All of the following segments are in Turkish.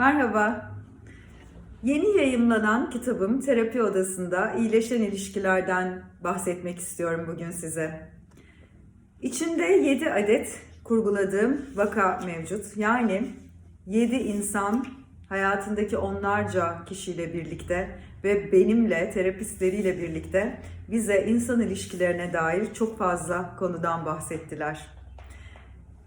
Merhaba. Yeni yayımlanan kitabım Terapi Odası'nda iyileşen ilişkilerden bahsetmek istiyorum bugün size. İçinde 7 adet kurguladığım vaka mevcut. Yani 7 insan hayatındaki onlarca kişiyle birlikte ve benimle, terapistleriyle birlikte bize insan ilişkilerine dair çok fazla konudan bahsettiler.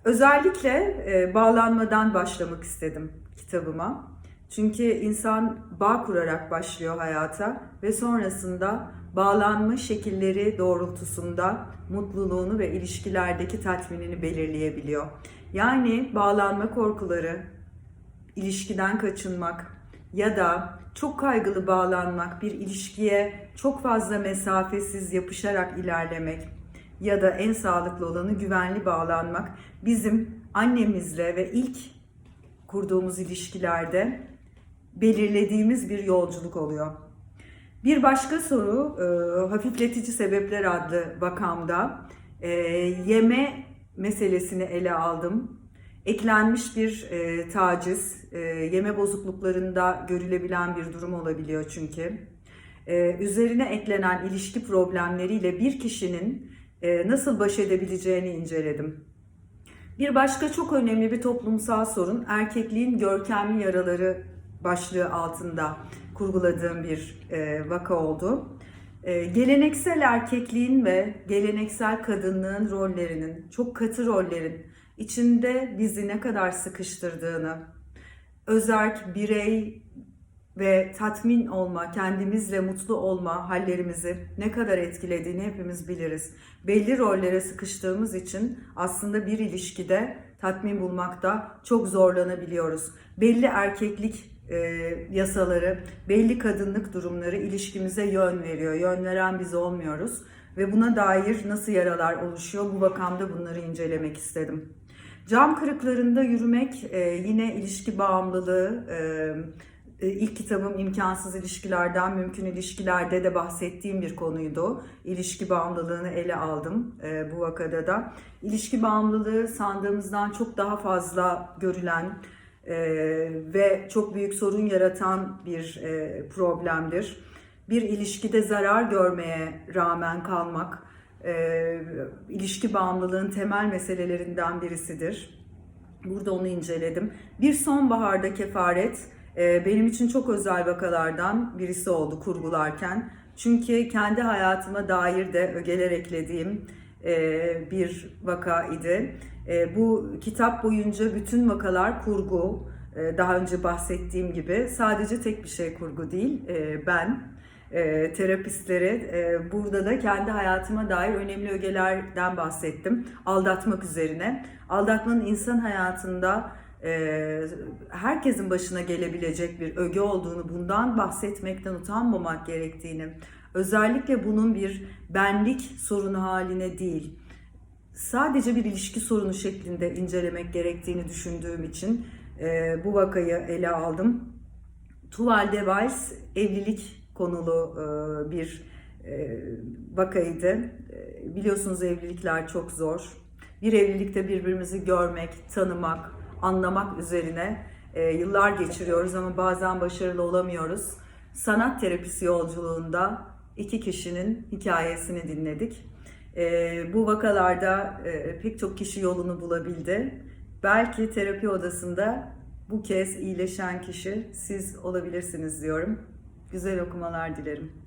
Özellikle e, bağlanmadan başlamak istedim kitabıma. Çünkü insan bağ kurarak başlıyor hayata ve sonrasında bağlanma şekilleri doğrultusunda mutluluğunu ve ilişkilerdeki tatminini belirleyebiliyor. Yani bağlanma korkuları, ilişkiden kaçınmak ya da çok kaygılı bağlanmak, bir ilişkiye çok fazla mesafesiz yapışarak ilerlemek ya da en sağlıklı olanı güvenli bağlanmak bizim annemizle ve ilk kurduğumuz ilişkilerde belirlediğimiz bir yolculuk oluyor. Bir başka soru e, hafifletici sebepler adlı vakamda e, yeme meselesini ele aldım. Eklenmiş bir e, taciz, e, yeme bozukluklarında görülebilen bir durum olabiliyor çünkü. E, üzerine eklenen ilişki problemleriyle bir kişinin nasıl baş edebileceğini inceledim. Bir başka çok önemli bir toplumsal sorun erkekliğin görkemli yaraları başlığı altında kurguladığım bir e, vaka oldu. E, geleneksel erkekliğin ve geleneksel kadınlığın rollerinin, çok katı rollerin içinde bizi ne kadar sıkıştırdığını, özerk, birey ve tatmin olma, kendimizle mutlu olma hallerimizi ne kadar etkilediğini hepimiz biliriz. Belli rollere sıkıştığımız için aslında bir ilişkide tatmin bulmakta çok zorlanabiliyoruz. Belli erkeklik e, yasaları, belli kadınlık durumları ilişkimize yön veriyor. Yön veren biz olmuyoruz ve buna dair nasıl yaralar oluşuyor bu vakamda bunları incelemek istedim. Cam kırıklarında yürümek e, yine ilişki bağımlılığı, e, ilk kitabım imkansız ilişkilerden mümkün ilişkilerde de bahsettiğim bir konuydu. İlişki bağımlılığını ele aldım e, bu vakada da. İlişki bağımlılığı sandığımızdan çok daha fazla görülen e, ve çok büyük sorun yaratan bir e, problemdir. Bir ilişkide zarar görmeye rağmen kalmak, e, ilişki bağımlılığın temel meselelerinden birisidir. Burada onu inceledim. Bir sonbaharda kefaret e, benim için çok özel vakalardan birisi oldu kurgularken. Çünkü kendi hayatıma dair de ögeler eklediğim e, bir vaka idi. E, bu kitap boyunca bütün vakalar kurgu. E, daha önce bahsettiğim gibi sadece tek bir şey kurgu değil. Ben e, terapistleri burada da kendi hayatıma dair önemli ögelerden bahsettim. Aldatmak üzerine. Aldatmanın insan hayatında herkesin başına gelebilecek bir öge olduğunu, bundan bahsetmekten utanmamak gerektiğini, özellikle bunun bir benlik sorunu haline değil, sadece bir ilişki sorunu şeklinde incelemek gerektiğini düşündüğüm için bu vakayı ele aldım. Tuval Device evlilik konulu bir vakaydı. Biliyorsunuz evlilikler çok zor. Bir evlilikte birbirimizi görmek, tanımak, anlamak üzerine e, yıllar geçiriyoruz ama bazen başarılı olamıyoruz. Sanat terapisi yolculuğunda iki kişinin hikayesini dinledik. E, bu vakalarda e, pek çok kişi yolunu bulabildi. Belki terapi odasında bu kez iyileşen kişi siz olabilirsiniz diyorum. Güzel okumalar dilerim.